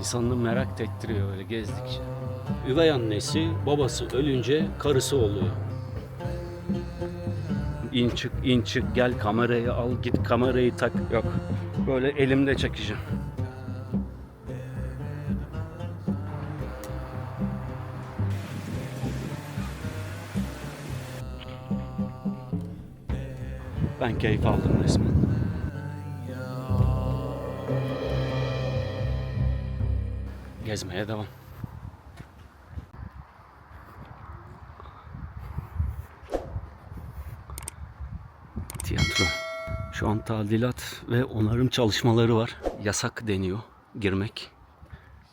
İnsanı merak ettiriyor öyle gezdikçe. Üvey annesi babası ölünce karısı oluyor. İn çık in çık gel kamerayı al git kamerayı tak. Yok böyle elimde çekeceğim. Ben keyif aldım resmen. Gezmeye devam. Tiyatro. Şu an tadilat ve onarım çalışmaları var. Yasak deniyor girmek.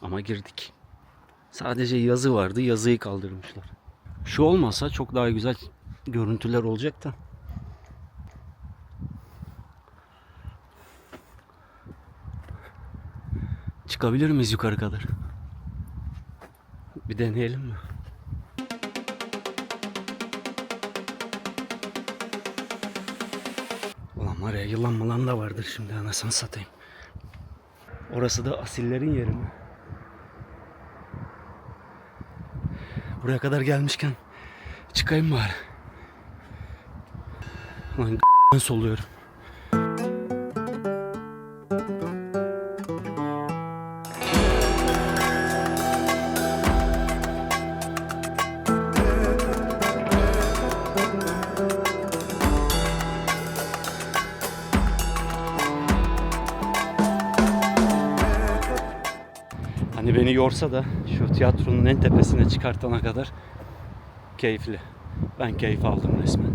Ama girdik. Sadece yazı vardı. Yazıyı kaldırmışlar. Şu olmasa çok daha güzel görüntüler olacak da. Çıkabilir miyiz yukarı kadar? Bir deneyelim mi? Ulan var ya yılan mılan da vardır şimdi anasını satayım. Orası da asillerin yeri mi? Buraya kadar gelmişken çıkayım bari. Lan soluyorum. Hani beni yorsa da şu tiyatronun en tepesine çıkartana kadar keyifli. Ben keyif aldım resmen.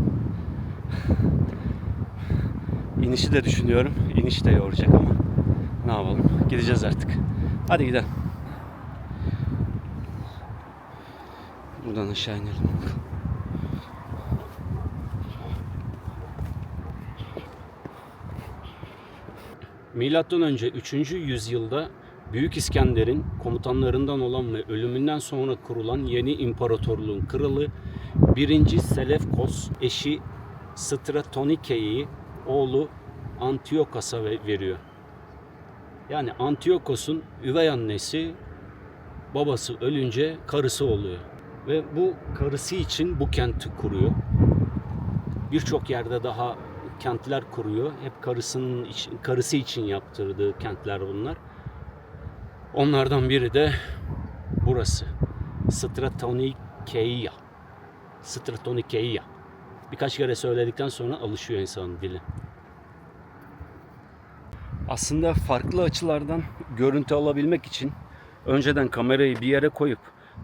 İnişi de düşünüyorum. İniş de yoracak ama ne yapalım? Gideceğiz artık. Hadi gidelim. Buradan aşağı inelim. Milattan önce 3. yüzyılda Büyük İskender'in komutanlarından olan ve ölümünden sonra kurulan yeni imparatorluğun kralı 1. Selefkos eşi Stratonike'yi oğlu Antiyokas'a ve- veriyor. Yani Antiyokos'un üvey annesi babası ölünce karısı oluyor. Ve bu karısı için bu kenti kuruyor. Birçok yerde daha kentler kuruyor. Hep karısının için, karısı için yaptırdığı kentler bunlar. Onlardan biri de burası. Stratonikeia. Stratonikeia. Birkaç kere söyledikten sonra alışıyor insanın dili. Aslında farklı açılardan görüntü alabilmek için önceden kamerayı bir yere koyup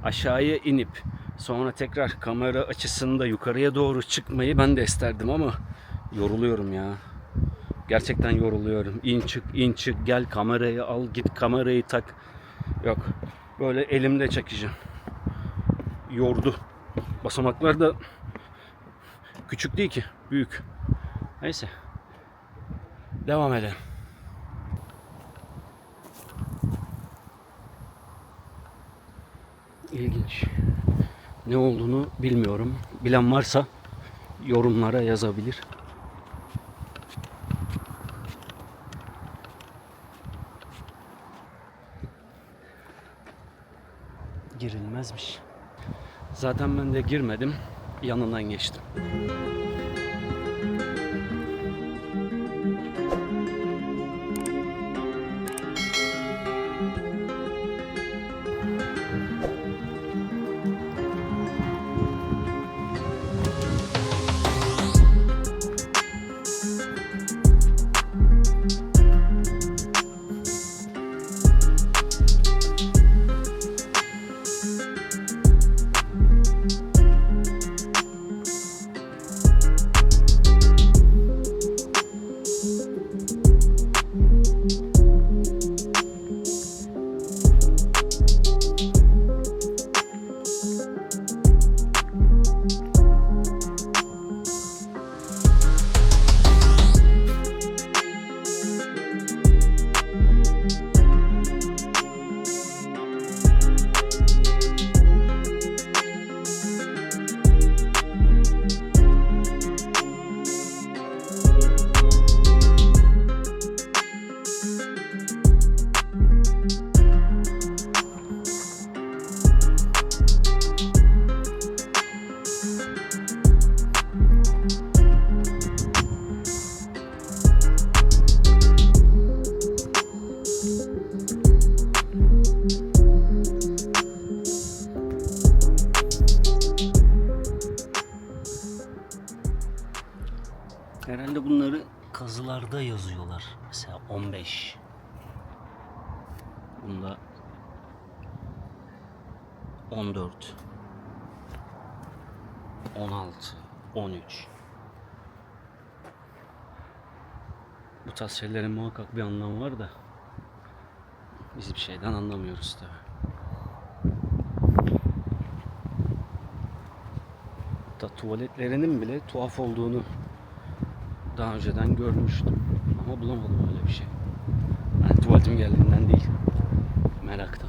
aşağıya inip sonra tekrar kamera açısında yukarıya doğru çıkmayı ben de isterdim ama yoruluyorum ya. Gerçekten yoruluyorum. İn çık in çık gel kamerayı al git kamerayı tak. Yok böyle elimde çekeceğim. Yordu. Basamaklar da küçük değil ki büyük. Neyse. Devam edelim. İlginç. Ne olduğunu bilmiyorum. Bilen varsa yorumlara yazabilir. Girilmezmiş. Zaten ben de girmedim. Yanından geçtim. Herhalde bunları kazılarda yazıyorlar. Mesela 15. Bunda 14. 16. 13. Bu tarz şeylerin muhakkak bir anlamı var da biz bir şeyden anlamıyoruz tabi. Hatta tuvaletlerinin bile tuhaf olduğunu daha önceden görmüştüm. Ama bulamadım öyle bir şey. Yani tuvaletim geldiğinden değil. Meraktan.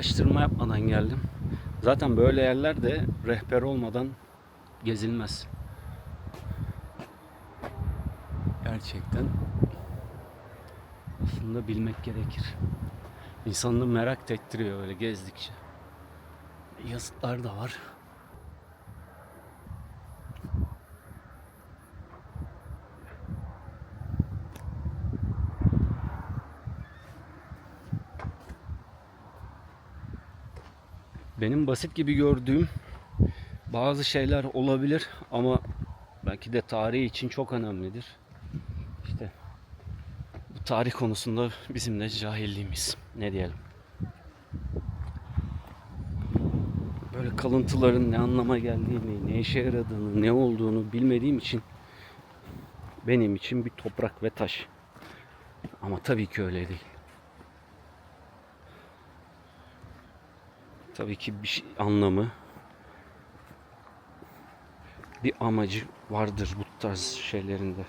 Araştırma yapmadan geldim. Zaten böyle yerler de rehber olmadan gezilmez. Gerçekten aslında bilmek gerekir. İnsanı merak ettiriyor öyle gezdikçe. Yazıtlar da var. Benim basit gibi gördüğüm bazı şeyler olabilir ama belki de tarihi için çok önemlidir. İşte bu tarih konusunda bizim de cahilliğimiz. Ne diyelim. Böyle kalıntıların ne anlama geldiğini, ne işe yaradığını, ne olduğunu bilmediğim için benim için bir toprak ve taş. Ama tabii ki öyle değil. Tabii ki bir şey, anlamı, bir amacı vardır bu tarz şeylerinde.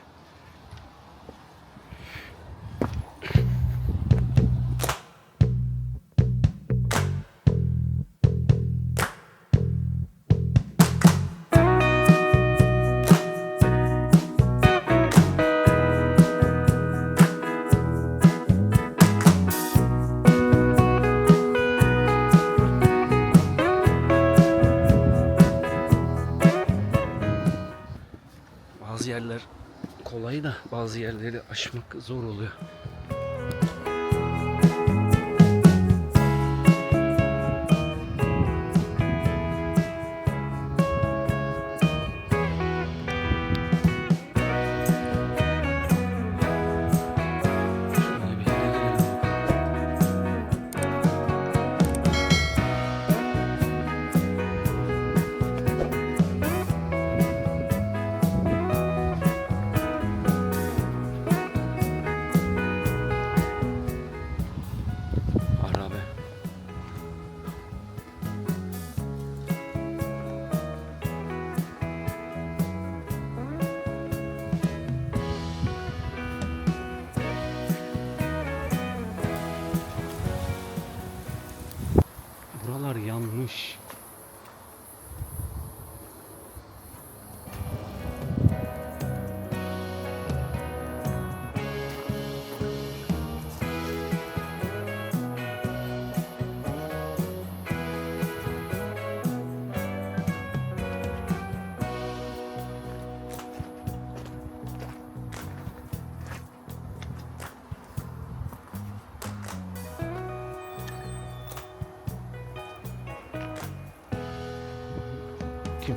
Bazı yerleri aşmak zor oluyor. Yanmış.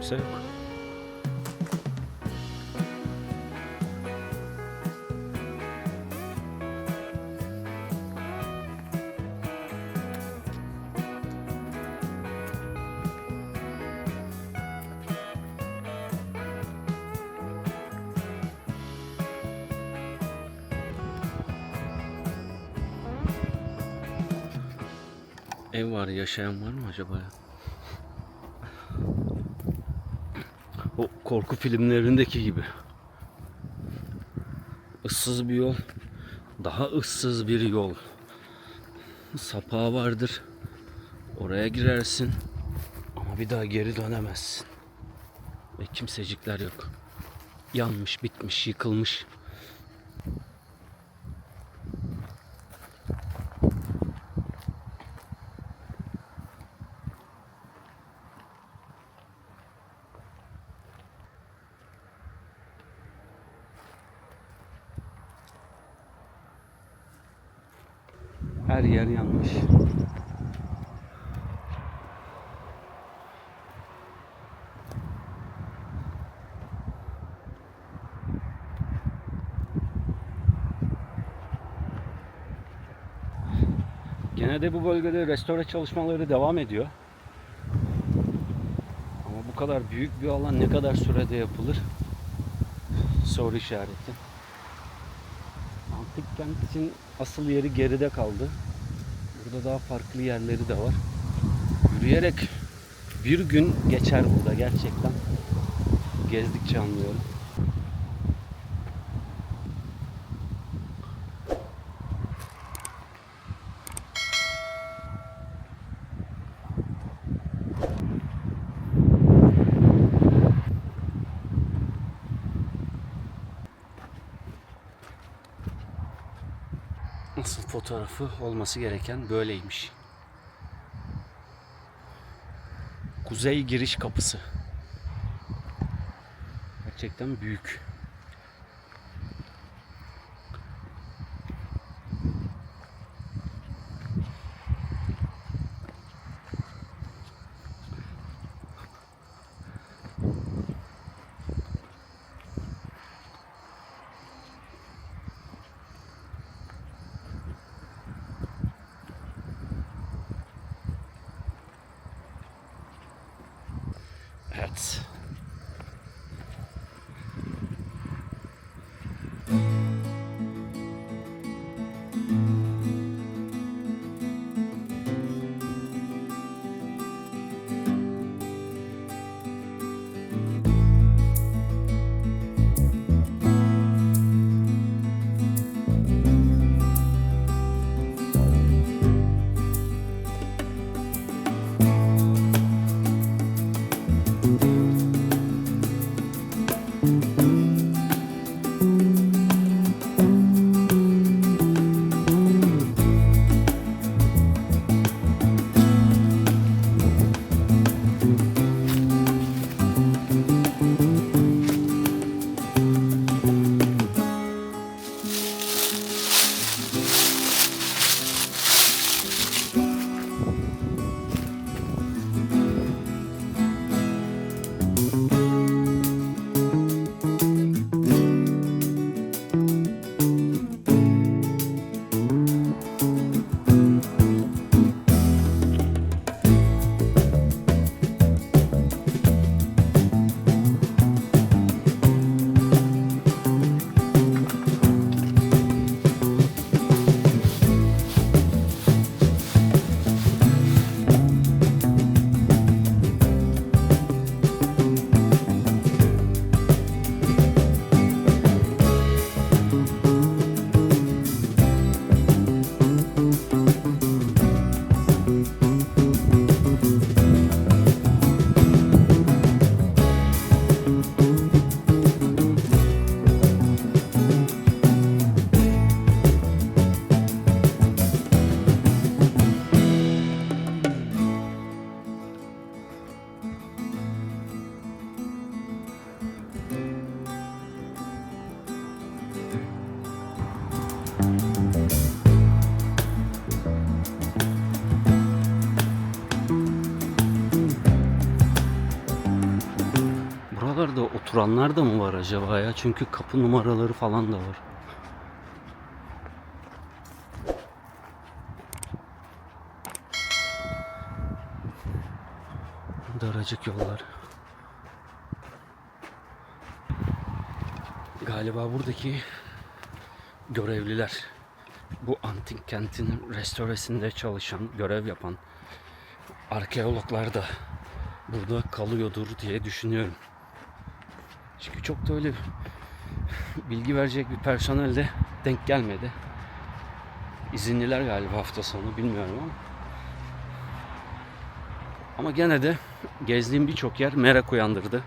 Kimse yok. Ev var, yaşayan var mı acaba ya? O korku filmlerindeki gibi. Issız bir yol. Daha ıssız bir yol. Sapağı vardır. Oraya girersin. Ama bir daha geri dönemezsin. Ve kimsecikler yok. yanmış, bitmiş, yıkılmış. Her yer yanmış. Gene de bu bölgede restore çalışmaları devam ediyor. Ama bu kadar büyük bir alan ne kadar sürede yapılır? Soru işareti. Antik kentin asıl yeri geride kaldı. Burada daha farklı yerleri de var. Yürüyerek bir gün geçer burada gerçekten. Gezdikçe anlıyorum. Asıl fotoğrafı olması gereken böyleymiş. Kuzey giriş kapısı. Gerçekten büyük. Oturanlar da mı var acaba ya? Çünkü kapı numaraları falan da var. Daracık yollar. Galiba buradaki görevliler bu antik kentin restoresinde çalışan, görev yapan arkeologlar da burada kalıyordur diye düşünüyorum. Çünkü çok da öyle bilgi verecek bir personel de denk gelmedi. İzinliler galiba hafta sonu bilmiyorum ama. Ama gene de gezdiğim birçok yer merak uyandırdı.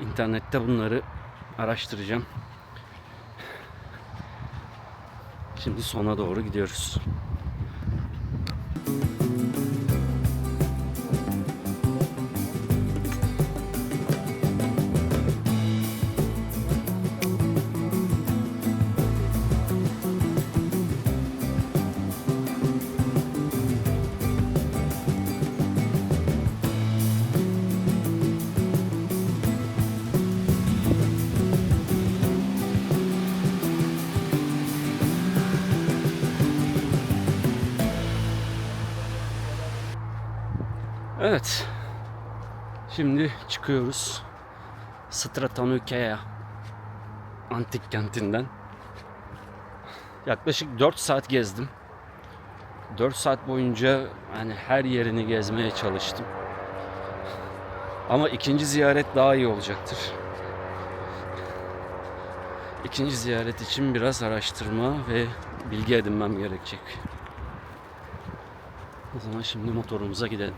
İnternette bunları araştıracağım. Şimdi sona doğru gidiyoruz. Evet. Şimdi çıkıyoruz. Stratonikeia antik kentinden. Yaklaşık 4 saat gezdim. 4 saat boyunca hani her yerini gezmeye çalıştım. Ama ikinci ziyaret daha iyi olacaktır. İkinci ziyaret için biraz araştırma ve bilgi edinmem gerekecek. O zaman şimdi motorumuza gidelim.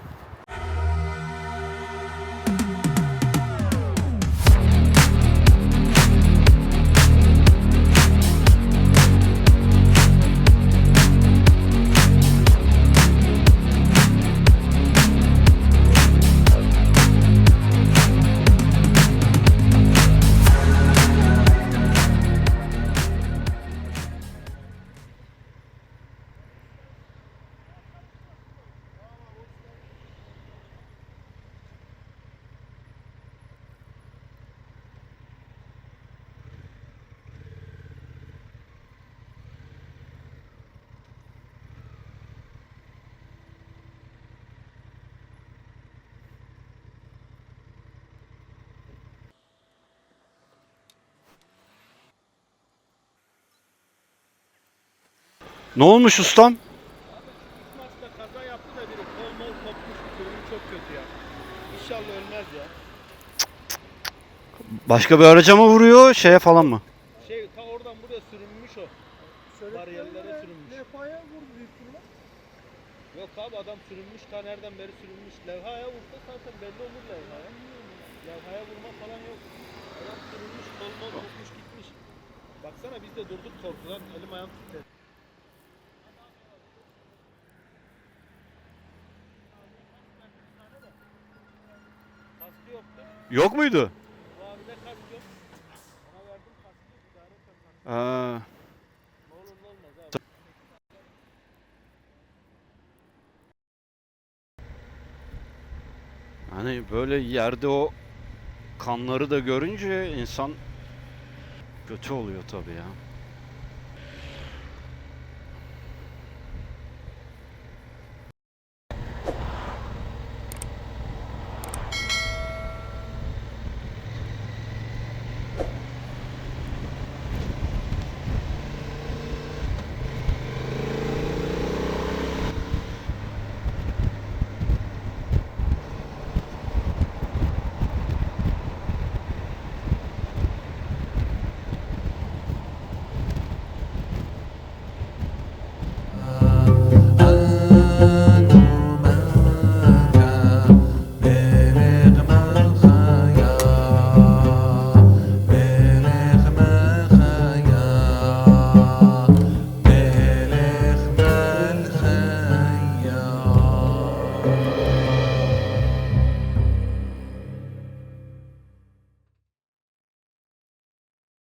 Ne olmuş ustam? Maçta kaza yaptı da biri kol mol kopmuş. Durumu çok kötü ya. İnşallah ölmez ya. Başka bir araca mı vuruyor şeye falan mı? Şey ta oradan buraya sürünmüş o. Bariyerlere sürünmüş. Levhaya vurdu büyük ihtimal. Yok abi adam sürünmüş ta nereden beri sürünmüş. Levhaya vursa zaten belli olur levhaya. Levhaya vurma falan yok. Adam sürünmüş kol mol kopmuş gitmiş. Baksana biz de durduk korkudan elim ayağım titredi. Et kaskı. Aa, hani böyle yerde o kanları da görünce insan kötü oluyor tabii ya.